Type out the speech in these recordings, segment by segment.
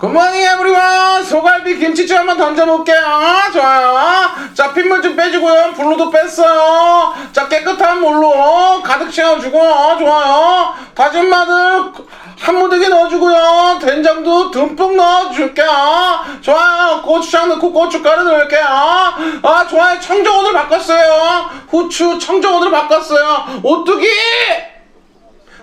굿모닝 에브리원 소갈비 김치찜 한번 던져볼게요. 좋아요. 자 핏물 좀 빼주고요. 불로도 뺐어요. 자 깨끗한 물로 가득 채워주고 좋아요. 다진 마늘 한 무더기 넣어주고요. 된장도 듬뿍 넣어줄게요. 좋아요. 고추장 넣고 고춧가루 넣을게요. 아 좋아요. 청정원으로 바꿨어요. 후추 청정원으로 바꿨어요. 오뚜기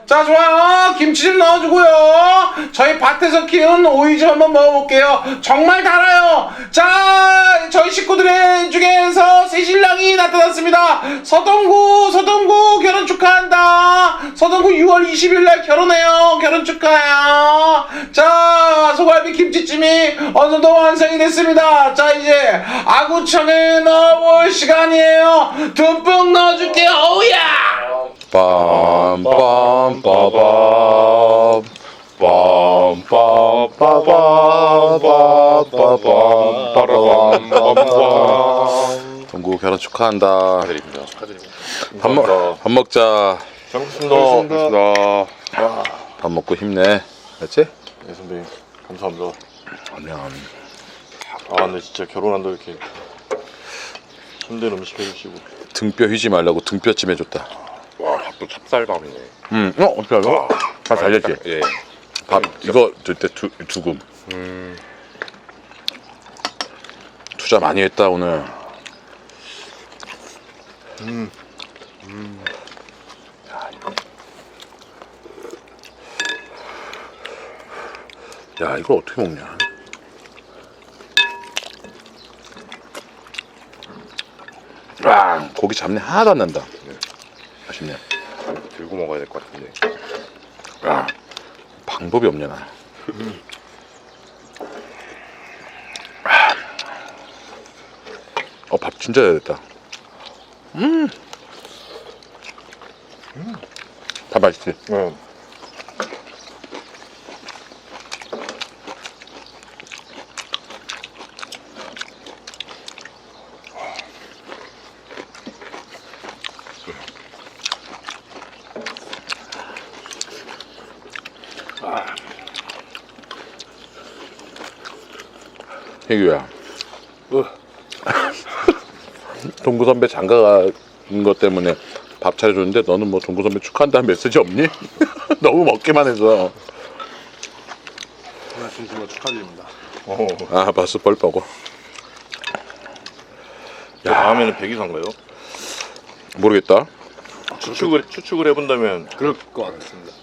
자 좋아요. 김치 좀 넣어주고요. 저희 밭에서 키운 오이 좀 한번 먹어볼게요. 정말 달아요. 자 저희 식구들 중에서 새 신랑이 나타났습니다. 서동구 서동구 결혼 축하한다. 서동구 6월 20일 날 결혼해요. 결혼 축하해요. 자 소갈비 김치찜이 어느 정도 완성이 됐습니다. 자 이제 아구청에 넣어볼 시간이에요. 듬뿍 넣어줄게요. 오야 빰빰빠밤 빰빰빠밤빠밤빠밤 동구 결혼 축하한다. 축하드립니다. 축하드립니다. 밥, 먹, 밥 먹자. 잘 먹겠습니다. 밥 먹고 힘내. 알지? 네 선배님. 감사합니다. 아니야 아 근데 진짜 결혼한다 이렇게 힘든 음식 해주시고. 등뼈 휘지 말라고 등뼈찜 해줬다 와, 밥도 찹쌀밥이네. 응 어? 어떻게 알아? 다 잘렸지? 예. 밥 이거 줄때 두금 음, 투자 많이 했다 오늘 야 이걸 어떻게 먹냐 와 고기 잡내 하나도 안 난다 맛있네 들고 먹어야 될 것 같은데. 야 방법이 없냐 나 어, 밥 진짜 잘 됐다. 음. 밥 맛있지? 네. 혜규야. 동구 선배 장가 간것 때문에 밥 차려줬는데 너는 뭐 동구 선배 축하한다는 메시지 없니? 너무 먹기만 해서. 진심으로 축하드립니다. 어. 아, 봤어, 뻘 뻐고. 다음에는 백이사인가요? 모르겠다. 추측을 추측을 해본다면 그럴 것 같습니다.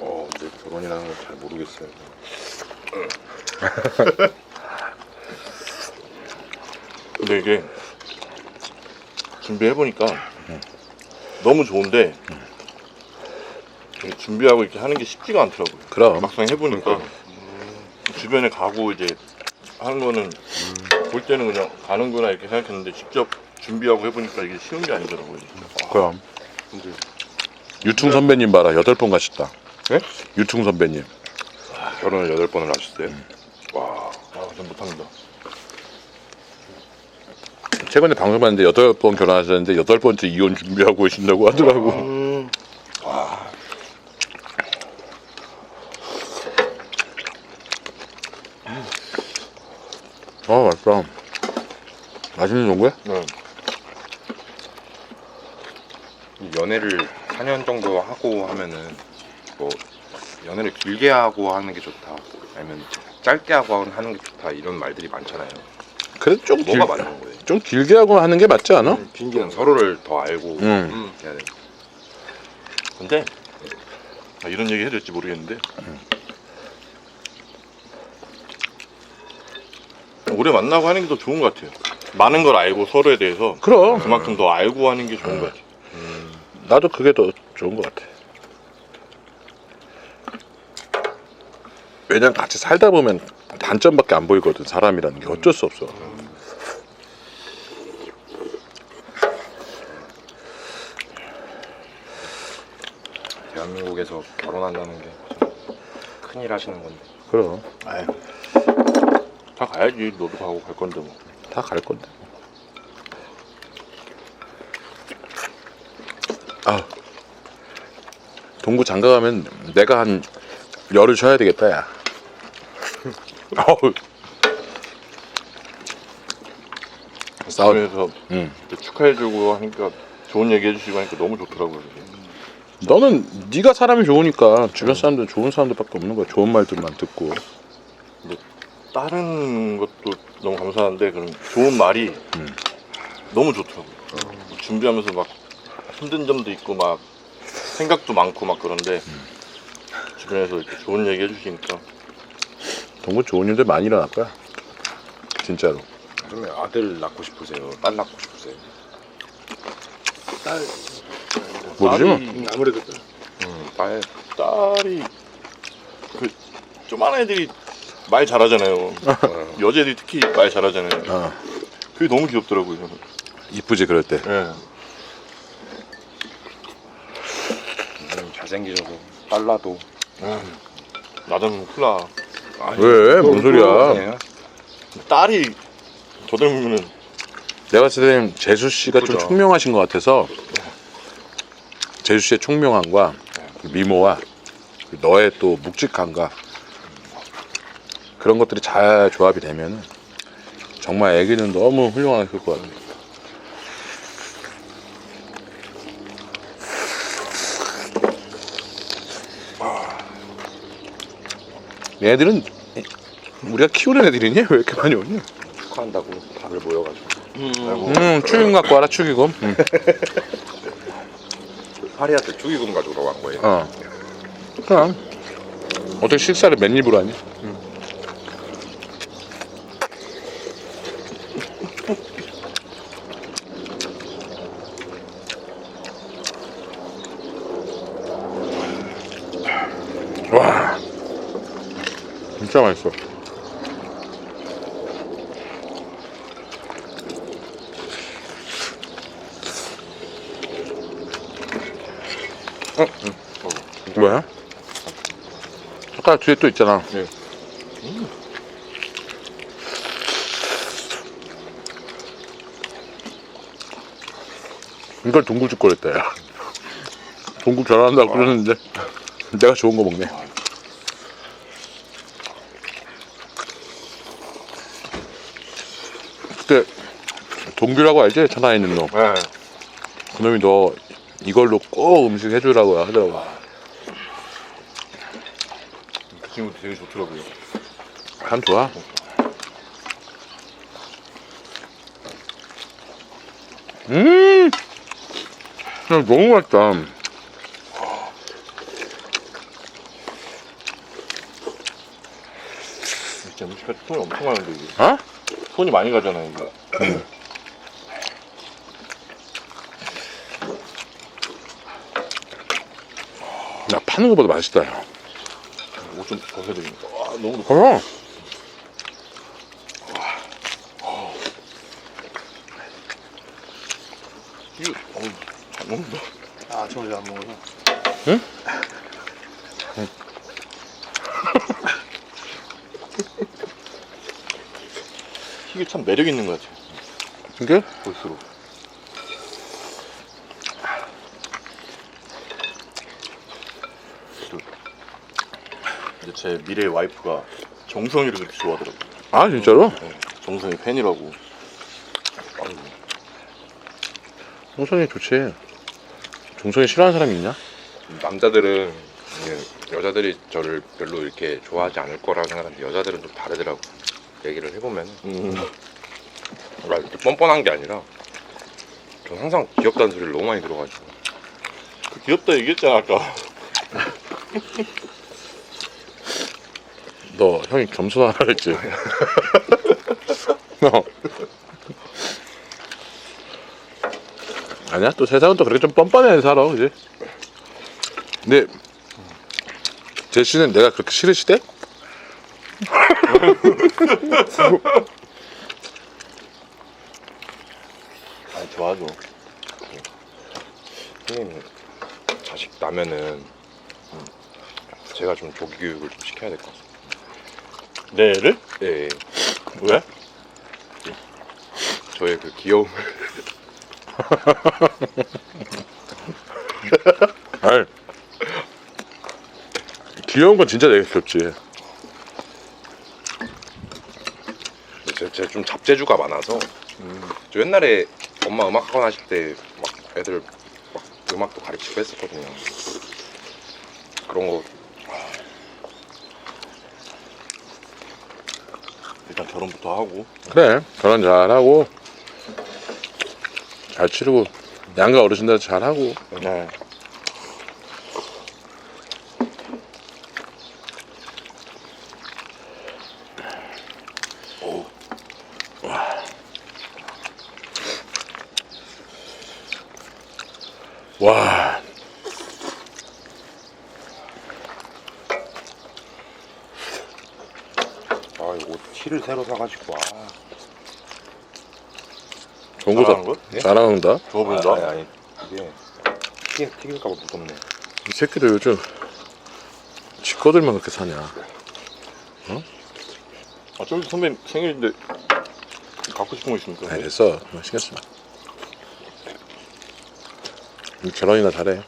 어, 근데 결혼이라는 걸잘 모르겠어요. 근데 이게 준비해 보니까 너무 좋은데 이게 준비하고 이렇게 하는 게 쉽지가 않더라고요. 그럼. 막상 해보니까 주변에 가고 이제 하는 거는 볼 때는 그냥 가는구나 이렇게 생각했는데 직접 준비하고 해보니까 이게 쉬운 게 아니더라고요. 그럼. 근데 유충 선배님 봐라. 여덟 번 가셨다. 네? 유충 선배님. 결혼을 여덟 번을 하셨어요. 와, 아, 전 못합니다. 최근에 방송 봤는데 여덟 번 결혼하셨는데 여덟 번째 이혼 준비하고 계신다고 하더라고. 아 맛있다. 맛있는 정도야? 네. 이 연애를 4년 정도 하고 하면은 뭐 연애를 길게 하고 하는 게 좋다. 아니면 짧게 하고 하는 게 좋다. 이런 말들이 많잖아요. 그래도 좀, 길, 뭐가 맞는 거예요? 좀 길게 하고 하는 게 맞지 않아? 그냥 서로를 더 알고 응. 해야 돼. 근데 아, 이런 얘기 해도 될지 모르겠는데 오래 만나고 하는 게 더 좋은 것 같아요. 많은 걸 알고 서로에 대해서 그럼 그만큼 더 알고 하는 게 좋은 것 같아요. 나도 그게 더 좋은 것 같아. 왜냐면 같이 살다 보면 단점밖에 안 보이거든 사람이라는 게 어쩔 수 없어. 대한민국에서 결혼한다는 게 큰일 하시는 건데. 그럼 아유, 다 가야지. 너도 가고 갈 건데 뭐. 다 갈 건데. 아 동구 장가 가면 내가 한 열을 쉬어야 되겠다 야. 어우. 싸우. 주변에서 응. 축하해주고 하니까 좋은 얘기 해주시고 하니까 너무 좋더라고요. 너는 네가 사람이 좋으니까 주변 사람들 좋은 사람들밖에 없는 거야. 좋은 말들만 듣고. 다른 것도 너무 감사한데 그런 좋은 말이 너무 좋더라고요. 준비하면서 막 힘든 점도 있고 막 생각도 많고 막 그런데 주변에서 이렇게 좋은 얘기 해주시니까 동구 좋은 일들 많이 일어날 거야. 진짜로. 그러면 아들 낳고 싶으세요? 딸 낳고 싶으세요? 모르지 뭐. 아무래도 음, 딸. 딸이 그 조만한 애들이 말 잘하잖아요. 어, 여자애들이 특히 말 잘하잖아요. 어. 그게 너무 귀엽더라고요. 이쁘지 그럴 때. 예. 음, 잘생기셔서 빨라도. 나는 콜라 왜? 뭔 소리야? 네. 딸이 저 닮으면은 내가 봤을 때는 재수 씨가 좀 그죠. 총명하신 것 같아서 재수 씨의 총명함과 그 미모와 그 너의 또 묵직함과 그런 것들이 잘 조합이 되면 은 정말 애기는 너무 훌륭하게 클것 같아. 얘들은 우리가 키우는 애들이니? 왜 이렇게 많이 오니? 축하한다고 다들 모여가지고. 음, 축의금 갖고 와라, 축의금. 음. 파리한테 축의금 가지고 간 거예요. 어. 그럼. 어떻게 식사를 맨 입으로 하니? 와. 진짜 맛있어. 뭐야? 젓가락 뒤에 또 있잖아. 네. 이걸 동굴 줄 거랬다, 야. 동굴 잘한다고 그러는데, 내가 좋은 거 먹네. 동규라고 알지? 천하에 있는 놈. 네. 그놈이 너 이걸로 꼭 음식 해주라고 하더라고. 그 친구도 되게 좋더라고요. 참 좋아. 음, 그냥 너무 맛있다. 진짜 음식할 때 손이 엄청 많은데 이게. 어? 손이 많이 가잖아요 이거. 야 파는 것보다 맛있다. 야. 옷 좀 벗어야 되겠다. 와 너무 높아. 그럼. 이거 어우 잘 먹는다. 아 저거 안 먹어서 이게 참 매력 있는 것 같아요. 이게? 볼수록. 제제 미래 와이프가 정성이를 그렇게 좋아하더라고요. 아 진짜로? 네, 정성이 팬이라고. 종성이 좋지. 종성이 싫어하는 사람이 있냐? 남자들은 이게 여자들이 저를 별로 이렇게 좋아하지 않을 거라고 생각하는데 여자들은 좀 다르더라고. 얘기를 해보면 음. 이렇게 뻔뻔한 게 아니라 전 항상 귀엽다는 소리를 너무 많이 들어가지고 그 귀엽다 얘기했잖아 아까. 너 형이 겸손하라 그랬지. 어. 아니야 또 세상은 또 그렇게 좀 뻔뻔해 살아 그지? 근데 제시는 내가 그렇게 싫으시대? 아니 좋아하죠. 형님 자식 나면은 제가 좀 조기 교육을 좀 시켜야 될 것 같아요. 내 애를? 예, 예. 왜? 저의 그 귀여움을 아이 귀여운 건 진짜 되게 귀엽지. 제, 제좀 잡재주가 많아서 저 옛날에 엄마 음악 학원 하실 때 막 애들 막 음악도 가르치고 했었거든요. 그런 거 일단 결혼부터 하고. 그래 결혼 잘하고. 잘 치르고. 양가 어르신들 잘하고. 네. 와 이거 티를 새로 사가지고 아 좋은 거 잘하는 사- 거? 네? 잘하는다 좋아 보인다. 아니, 아니 이게 튀, 튀길까봐 무섭네. 이 새끼들 요즘 지꺼들만 그렇게 사냐 아 저기 선배 생일인데 갖고 싶은 거 있습니까? 아이 됐어 뭐 신경 쓰지 마 이 결혼이나 잘해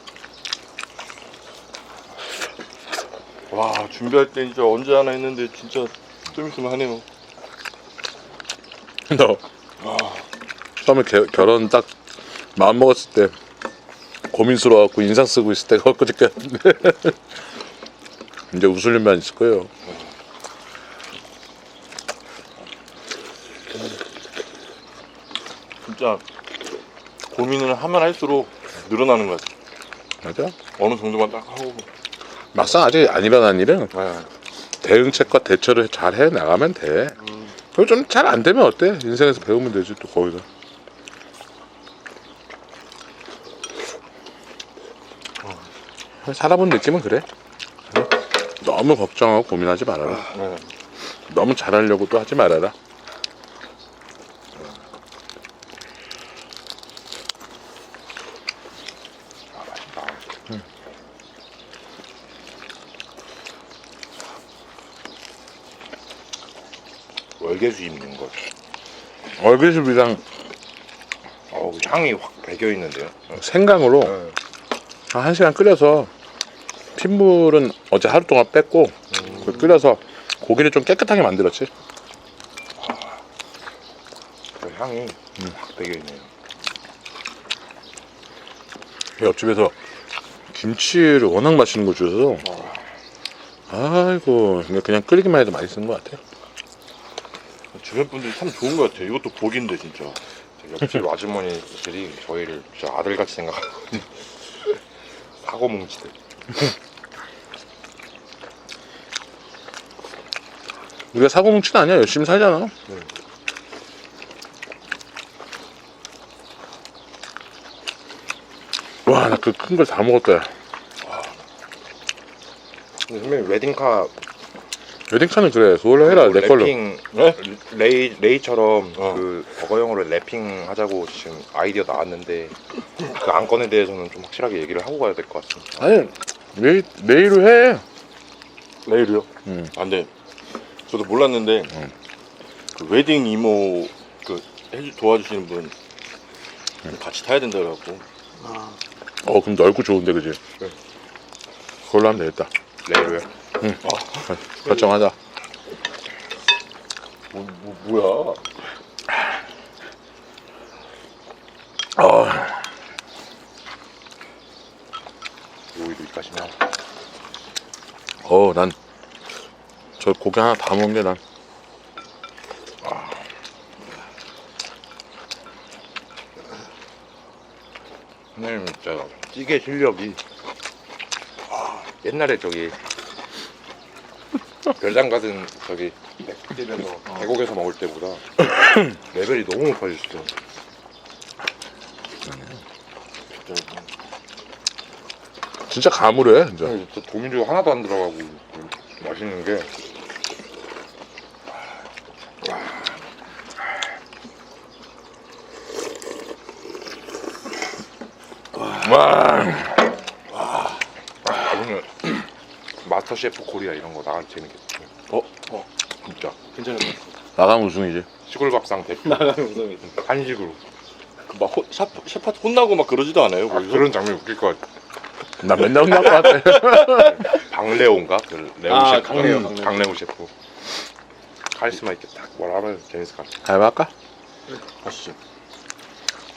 와 준비할 때 진짜 언제 하나 했는데 진짜 좀 있으면 하네요. 너 처음에 개- 결혼 딱 마음 먹었을 때 고민스러워갖고 인상 쓰고 있을 때가 엊그저께 이제 웃을 일만 있을 거예요 진짜 고민을 하면 할수록 늘어나는 것 같아. 맞아 어느 정도만 딱 하고. 막상 아직 안 일어난 일은 네. 대응책과 대처를 잘 해 나가면 돼. 그리고 좀 잘 안 되면 어때? 인생에서 배우면 되지 또 거기서. 어. 살아본 느낌은 그래. 응? 너무 걱정하고 고민하지 말아라. 네. 너무 잘하려고 또 하지 말아라. 월계수 입는 거. 얼그레이브랑 어우 향이 확 배겨 있는데요. 생강으로 네. 한 1시간 끓여서 핏물은 어제 하루 동안 뺐고 그 끓여서 고기를 좀 깨끗하게 만들었지. 그 향이 확 배겨 있네요. 옆집에서 김치를 워낙 맛있는 거 주셔서 아이고 그냥- 끓이기만 해도 맛있는 것 같아. 주변 분들이 참 좋은 것 같아요. 이것도 복인데 진짜. 옆집 아주머니들이 저희를 진짜 아들같이 생각하고 사고 뭉치들. 우리가 사고 뭉치는 아니야 열심히 살잖아. 와나 그 큰 걸 다 먹었다. 야. 근데 선배님 웨딩카 웨딩카는 그래 그걸로 해라 내 걸로. 랩핑 네? 레이 레이처럼 어. 그 버거용으로 랩핑 하자고 지금 아이디어 나왔는데 그 안건에 대해서는 좀 확실하게 얘기를 하고 가야 될 것 같습니다. 아니 매일 매일로 해. 내일이요? 음. 아, 근데 저도 몰랐는데 음. 그 웨딩 이모 그 해주 도와주시는 분 같이 타야 된다 그래갖고 어 그럼 넓고 좋은데 그지? 네. 그걸로 하면 되겠다. 레이로요. 결정하자. 뭐, 뭐 뭐야? 아, 오이도 입가시면 어, 난 저 고기 하나 다 먹는 게 난. 선생님 진짜 찌개 실력이 옛날에 저기 별장 가든 저기 집에서 계곡에서 먹을 때보다 레벨이 너무 높아졌어요. 진짜 가물해, 진짜. 진짜 도미료 하나도 안 들어가고 맛있는 게 와, 나중에 마스 터 셰프 코리아 이런 거 나가면 재밌겠어요. 어? 어? 진짜 괜찮은데? 나가면 우승이지. 시골 밥상 대표 나가는 우성이 한식으로 막 호, 샤프, 셰프한테 혼나고 막 그러지도 않아요 아, 거기서? 그런 장면 웃길 것 같아. 나 맨날 혼날 것 같아. 박레오인가? 그 레오 아, 셰프. 강레오, 음, 강레오. 강레오 셰프. 카리스마 있게 딱 뭐라 하면 재밌을 것 같아. 가위바위보 할까? 가시죠.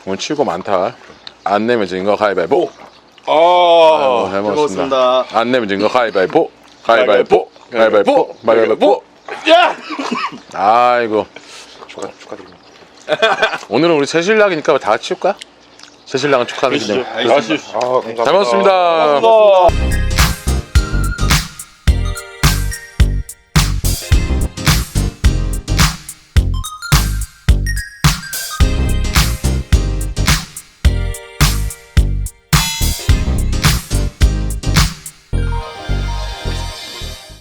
오늘 치고 많다. 안 내면 진거 가위바위보. 아, 아이고, 잘 먹었습니다. 먹었습니다. 안 내면 진거 가위바위보. 가위바위보. 가위바위보. 가위바위보. 야! 아이고. 축하 축하드립니다. 오늘은 우리 새신랑이니까 다 같이 치울까? 새신랑은 축하하는. 기념. 아 감사합니다. 잘 먹었습니다. 고맙습니다.